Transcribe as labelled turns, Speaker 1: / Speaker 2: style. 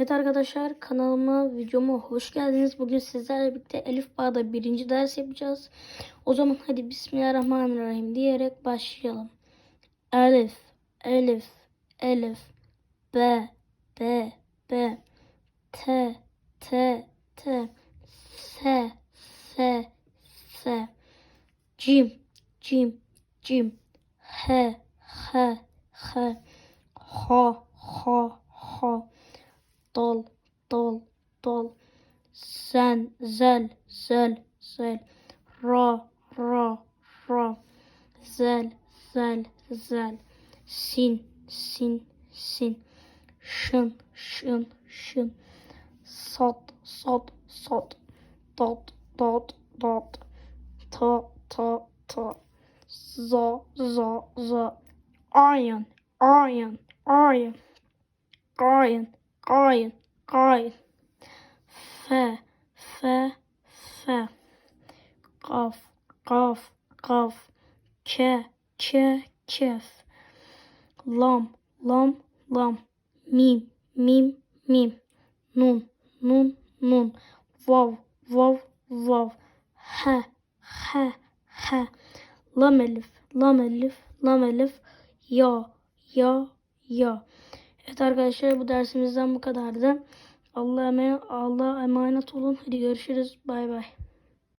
Speaker 1: Evet arkadaşlar kanalıma videoma hoş geldiniz. Bugün sizlerle birlikte Elif Bağ'da birinci ders yapacağız. O zaman hadi Bismillahirrahmanirrahim diyerek başlayalım. Elif, Elif, Elif, B, B, B, T, T, T, S, S, S, Cim, Cim, Cim, H, H, H, H, H, H, dol, dol. Sen, zel, zel, zel. Ra, ra, ra. Zel, zel, zel. Sin, sin, sin. Şın, şın, şın. Sot, sot, sot. Dot, dot, dot. Ta, ta, ta. Za, za, za. Iron, iron, iron. Iron, iron, iron. F, F, F. Kaf, kaf, kaf. Ke, ke, kef. Lam, lam, lam. Mim, mim, mim. Nun, nun, nun. Vav, vav, vav. He, he, he. Lam elif, lam elif, lam elif. Ya, ya, ya. Evet arkadaşlar bu dersimizden bu kadardı. Allah'a emanet, Allah'a emanet olun. Hadi görüşürüz. Bay bay.